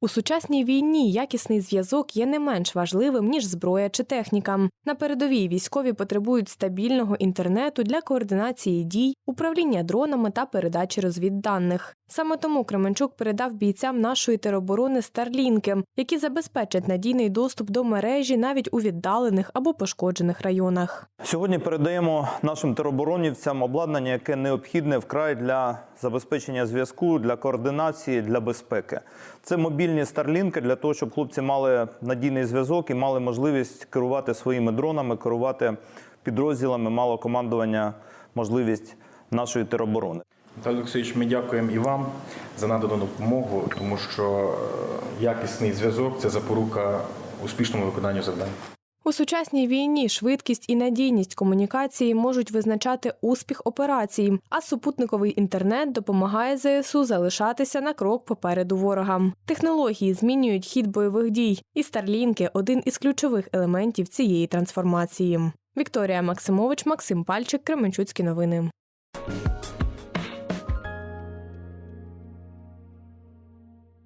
У сучасній війні якісний зв'язок є не менш важливим ніж зброя чи техніка. На передовій військові потребують стабільного інтернету для координації дій, управління дронами та передачі розвідданих. Саме тому Кременчук передав бійцям нашої тероборони старлінки, які забезпечать надійний доступ до мережі навіть у віддалених або пошкоджених районах. Сьогодні передаємо нашим тероборонівцям обладнання, яке необхідне вкрай для забезпечення зв'язку, для координації, для безпеки. Це мобільні старлінки для того, щоб хлопці мали надійний зв'язок і мали можливість керувати своїми дронами, керувати підрозділами, мало командування, можливість нашої тероборони. Віталій Олексійович, ми дякуємо і вам за надану допомогу, тому що е, якісний зв'язок це запорука успішному виконанню завдань. У сучасній війні швидкість і надійність комунікації можуть визначати успіх операції, а супутниковий інтернет допомагає ЗСУ залишатися на крок попереду ворога. Технології змінюють хід бойових дій, і старлінки один із ключових елементів цієї трансформації. Вікторія Максимович, Максим Пальчик, Кременчуцькі новини.